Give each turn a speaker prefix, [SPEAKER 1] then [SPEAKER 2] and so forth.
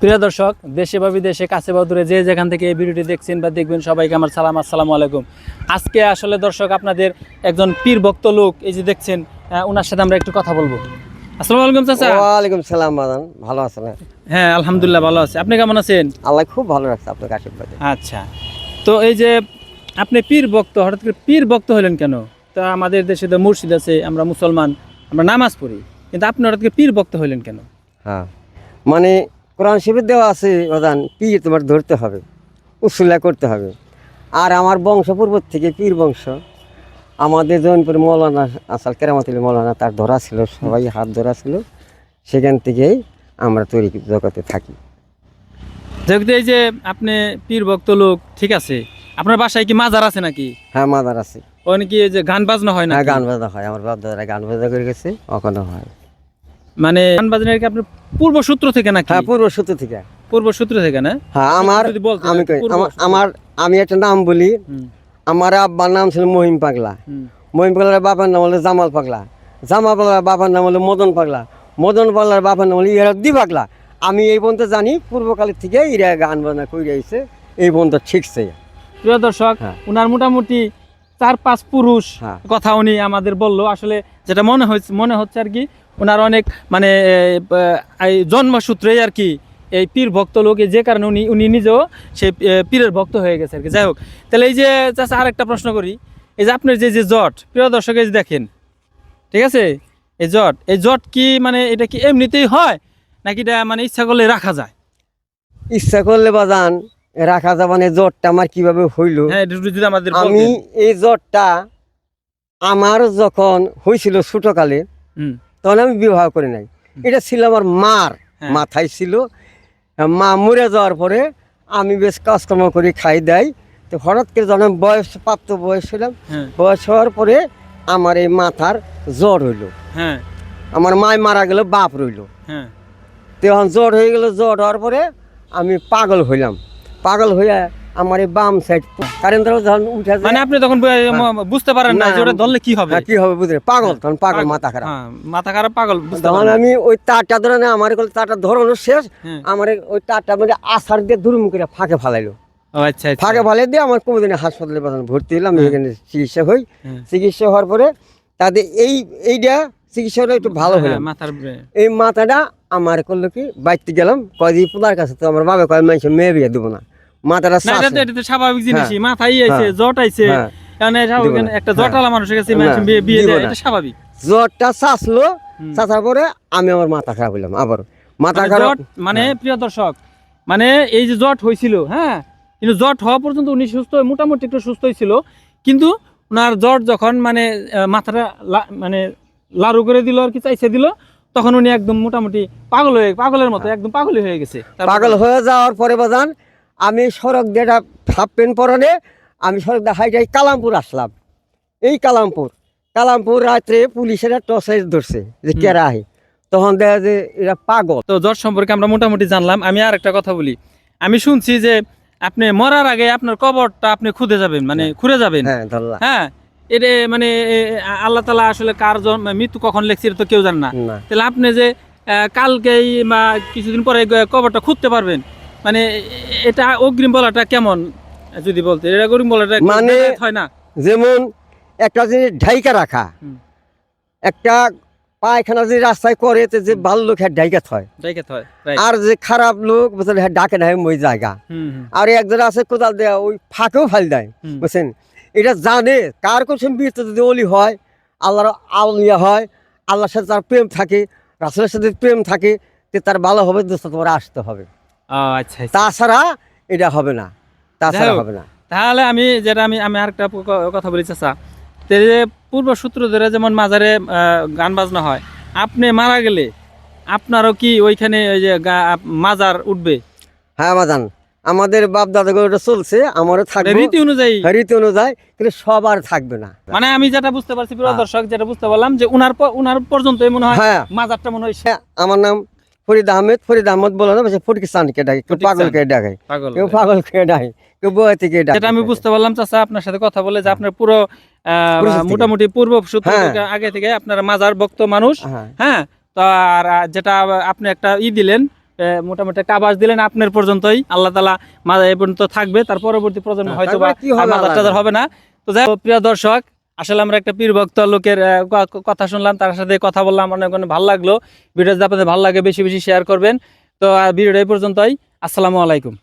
[SPEAKER 1] প্রিয় দর্শক দেশে বা বিদেশে কাছে বা দূরে যে যেখান থেকে এই ভিডিওটি দেখছেন বা দেখবেন সবাইকে আমার সালাম আসসালামু আলাইকুম। আজকে আসলে দর্শক আপনাদের একজন পীর ভক্ত লোক এই যে দেখছেন ওনার সাথে আমরা একটু কথা বলব। আসসালামু আলাইকুম চাচা।
[SPEAKER 2] ওয়ালাইকুম সালাম বাদান। ভালো আছেন?
[SPEAKER 1] হ্যাঁ আলহামদুলিল্লাহ ভালো আছে। আপনি কেমন আছেন?
[SPEAKER 2] আল্লাহ খুব ভালো রাখছে আপনার আশীর্বাদে।
[SPEAKER 1] আচ্ছা। তো এই যে আপনি পীর ভক্ত হঠাৎ করে পীর ভক্ত হলেন কেন? তা আমাদের দেশে তো মুর্শিদ আছে আমরা মুসলমান আমরা নামাজ পড়ি। কিন্তু আপনি হঠাৎ করে পীর ভক্ত হলেন কেন?
[SPEAKER 2] হ্যাঁ। মানে কোরআন শিবির দেওয়া আছে বাদান পীর তোমার ধরতে হবে উসুল্লা করতে হবে। আর আমার বংশ পূর্ব থেকে পীর বংশ আমাদের জৈনপুর মৌলানা আসাল কেরামতুল মৌলানা তার ধরা ছিল সবাই হাত ধরা ছিল সেখান থেকেই আমরা তৈরি জগতে থাকি।
[SPEAKER 1] যেহেতু এই যে আপনি পীর ভক্ত লোক ঠিক আছে? আপনার বাসায় কি মাজার আছে নাকি?
[SPEAKER 2] হ্যাঁ মাজার আছে।
[SPEAKER 1] ওখানে কি যে গান বাজনা হয় না
[SPEAKER 2] হ্যাঁ গান বাজনা হয় আমার বাপ দাদারা গান বাজনা করে গেছে ওখানে হয়।
[SPEAKER 1] মানে গান বাজনা কি আপনার পূর্ব সূত্র থেকে নাকি?
[SPEAKER 2] হ্যাঁ পূর্ব সূত্র থেকে।
[SPEAKER 1] পূর্ব সূত্র থেকে না?
[SPEAKER 2] হ্যাঁ আমার
[SPEAKER 1] যদি বলতেন,
[SPEAKER 2] আমি কই, আমার- আমি একটা নাম বলি। আমার আব্বার নাম ছিল মহিম পাগলা। মহিম পাগলার বাবার নাম হলো জামাল পাগলা। জামাল পাগলার বাবার নাম হলো মদন পাগলা। মদন পাগলার বাবার নাম হলো ইরাদ্দি পাগলা। আমি এই পর্যন্ত জানি পূর্বকালের থেকে ইরা গান বাজনা করে আইছে এই পর্যন্ত ঠিকছে
[SPEAKER 1] প্রিয় দর্শক
[SPEAKER 2] হ্যাঁ।
[SPEAKER 1] উনার মোটামুটি চার পাঁচ পুরুষ
[SPEAKER 2] হ্যাঁ।
[SPEAKER 1] কথা উনি আমাদের বলল। আসলে যেটা মনে হচ্ছে মনে হচ্ছে আর কি ওনার অনেক মানে এই জন্মসূত্রেই আর কি এই পীর ভক্ত লোক যে কারণে উনি উনি নিজেও সে পীরের ভক্ত হয়ে গেছে আর কি। যাই হোক তাহলে এই যে চাষা আরেকটা প্রশ্ন করি। এই যে আপনার যে যে জট প্রিয় দর্শক দেখেন ঠিক আছে? এই জট এই জট কি মানে এটা কি এমনিতেই হয় নাকি এটা মানে ইচ্ছা করলে রাখা যায়?
[SPEAKER 2] ইচ্ছা করলে বা বাজান রাখা যাবে মানে জ্বরটা আমার কীভাবে হইল?
[SPEAKER 1] হ্যাঁ আমাদের
[SPEAKER 2] আমি এই জ্বরটা আমার যখন হয়েছিল ছোটকালে
[SPEAKER 1] হুম,
[SPEAKER 2] তখন আমি বিবাহ করি নাই। এটা ছিল আমার মার
[SPEAKER 1] হ্যাঁ।
[SPEAKER 2] মাথায় ছিল। মা মরে যাওয়ার পরে আমি বেশ কাজকর্ম করে খাই দেয় তো হঠাৎ করে যখন বয়স প্রাপ্ত বয়স হলাম
[SPEAKER 1] হ্যাঁ।
[SPEAKER 2] বয়স হওয়ার পরে আমার এই মাথার জ্বর হইল।
[SPEAKER 1] হ্যাঁ।
[SPEAKER 2] আমার মায় মারা গেল বাপ রইল।
[SPEAKER 1] হ্যাঁ।
[SPEAKER 2] তখন জ্বর হয়ে গেল জ্বর হওয়ার পরে আমি পাগল হইলাম। পাগল হইয়া আমার এই বাম সাইড কারেন্ট যখন উঠে
[SPEAKER 1] মানে আপনি তখন বুঝতে পারেন না যে ওটা ধরলে কি হবে।
[SPEAKER 2] হ্যাঁ, কি হবে বুঝলে? পাগল তখন পাগল মাথা খারাপ।
[SPEAKER 1] হ্যাঁ, মাথা খারাপ পাগল
[SPEAKER 2] তখন আমি ওই তারটা ধরে না আমার কল তারটা ধরানো শেষ
[SPEAKER 1] হ্যাঁ।
[SPEAKER 2] আমার ওই তারটা মানে আসার দিয়ে দুরুম করে ফাঁকে ফালাইলো।
[SPEAKER 1] আচ্ছা আচ্ছা।
[SPEAKER 2] ফাঁকে ফালাই দিয়ে আমার কোনোদিনে হাসপাতালে ভর্তি হলাম
[SPEAKER 1] হ্যাঁ।
[SPEAKER 2] এখানে চিকিৎসা হই।
[SPEAKER 1] হ্যাঁ।
[SPEAKER 2] চিকিৎসা হওয়ার পরে তাদের এই এইটা চিকিৎসাটা একটু ভালো
[SPEAKER 1] হ্যাঁ,
[SPEAKER 2] হলাম
[SPEAKER 1] মাথার
[SPEAKER 2] এই মাথাটা আমার করল কি বাইতে গেলাম কয়দি পোলার কাছে তো আমার বাবা কয় মানুষ মেয়ে বিয়ে দেবো না। মাথাটা
[SPEAKER 1] এটা তো স্বাভাবিক জিনিসই। মাথায় আইছে
[SPEAKER 2] হ্যাঁ।
[SPEAKER 1] জট আইছে।
[SPEAKER 2] হ্যাঁ।
[SPEAKER 1] একটা
[SPEAKER 2] হ্যাঁ।
[SPEAKER 1] জটালা মানুষের কাছে বিয়ে দেয় এটা স্বাভাবিক।
[SPEAKER 2] জ্বরটা। পরে আমি আমার মাথা খারাপ হইলাম আবার মাথা
[SPEAKER 1] মানে
[SPEAKER 2] খারাপ
[SPEAKER 1] মানে প্রিয় দর্শক মানে এই যে জট হয়েছিল হ্যাঁ? কিন্তু জট হওয়া পর্যন্ত উনি সুস্থ মোটামুটি একটু সুস্থ ছিল কিন্তু ওনার জট যখন মানে মাথাটা মানে লাড়ু করে দিল আর কি চাইছে দিল তখন উনি একদম মোটামুটি পাগল হয়ে পাগলের মতো একদম পাগলই হয়ে গেছে।
[SPEAKER 2] পাগল হয়ে যাওয়ার পরে বাজান আমি সড়ক একটা হাফ প্যান্ট পরনে আমি সড়ক দিয়ে হাইটাই কালামপুর আসলাম। এই কালামপুর কালামপুর রাত্রে পুলিশের টর্চাইজ ধরছে যে। কেরা আহে। তখন দেখা যে এরা পাগল।
[SPEAKER 1] তো জ্বর সম্পর্কে আমরা মোটামুটি জানলাম। আমি আর একটা কথা বলি। আমি শুনছি যে আপনি মরার আগে আপনার কবরটা আপনি খুঁজে যাবেন মানে খুঁড়ে যাবেন।
[SPEAKER 2] হ্যাঁ
[SPEAKER 1] হ্যাঁ এটা মানে আল্লাহ তালা আসলে কার মৃত্যু কখন লেখছে এটা তো কেউ জানে না। তাহলে আপনি যে কালকেই বা কিছুদিন পরে কবরটা খুঁজতে পারবেন মানে এটা অগ্রিম বলাটা কেমন? যদি বলতে এটা অগ্রিম বলাটা
[SPEAKER 2] মানে-
[SPEAKER 1] হয় না?
[SPEAKER 2] যেমন একটা জিনিস ঢাইকা রাখা একটা পায়খানা যে রাস্তায় করে যে ভালো লোক হ্যাঁ
[SPEAKER 1] দেখে হয়
[SPEAKER 2] আর যে খারাপ লোক বুঝলেন হ্যাঁ ডাকে না ওই জায়গা। আর একজন আছে কোদাল দেয়া ওই ফাঁকেও ফাল দেয় বুঝছেন? এটা জানে কার কোন বীরতে যদি অলি হয় আল্লাহর আউলিয়া হয় আল্লাহর সাথে তার প্রেম থাকে রাসুলের সাথে প্রেম থাকে তে তার ভালো হবে দোস্ত তোমার আসতে হবে।
[SPEAKER 1] আচ্ছা আচ্ছা।
[SPEAKER 2] তাছাড়া এটা হবে না। তাছাড়া হবে না।
[SPEAKER 1] তাহলে আমি যেটা আমি আমি আরেকটা কথা বলি চাচা। পূর্ব সূত্র ধরে যেমন মাজারে গান বাজনা হয় আপনি মারা গেলে আপনারও কি ওইখানে ওই যে মাজার উঠবে?
[SPEAKER 2] হ্যাঁ বাজান আমাদের বাপ দাদাগুলো এটা চলছে আমারও থাকবে।
[SPEAKER 1] রীতি অনুযায়ী?
[SPEAKER 2] রীতি অনুযায়ী কিন্তু সবার থাকবে না।
[SPEAKER 1] মানে আমি যেটা বুঝতে পারছি প্রিয়
[SPEAKER 2] হ্যাঁ।
[SPEAKER 1] দর্শক যেটা বুঝতে পারলাম যে উনার উনার পর্যন্ত মনে হয়
[SPEAKER 2] হ্যাঁ।
[SPEAKER 1] মাজারটা মনে হয়
[SPEAKER 2] হ্যাঁ, আমার নাম ফরিদ আহমেদ ফরিদ আহমদ বলে না বলছে ফটিক চানকে ডাকে কেউ
[SPEAKER 1] চাঁদ।
[SPEAKER 2] পাগলকে ডাকে
[SPEAKER 1] পাগল
[SPEAKER 2] কেউ পাগলকে ডাকে। কেউ বয়তিকে ডাকে।
[SPEAKER 1] আমি বুঝতে পারলাম চাচা আপনার সাথে কথা বলে যে আপনার পুরো। মোটামুটি পূর্ব
[SPEAKER 2] হ্যাঁ।
[SPEAKER 1] আগে থেকে আপনার মাজার ভক্ত মানুষ।
[SPEAKER 2] হ্যাঁ।
[SPEAKER 1] হ্যাঁ তো আর যেটা আপনি একটা ই দিলেন মোটামুটি একটা আবাস দিলেন আপনার পর্যন্তই। আল্লাহ তালা মাঝে এ পর্যন্ত থাকবে তার পরবর্তী প্রজন্ম
[SPEAKER 2] হ্যাঁ,
[SPEAKER 1] হয়তো বা
[SPEAKER 2] হবে
[SPEAKER 1] না। তো যাই প্রিয় দর্শক আসলে আমরা একটা পীর ভক্ত লোকের কথা শুনলাম, তার সাথে কথা বললাম অনেক অনেক ভালো লাগল। ভিডিও যদি আপনাদের ভালো লাগে, বেশি বেশি শেয়ার করবেন। তো ভিডিওটা এই পর্যন্তই। আসসালামু আলাইকুম।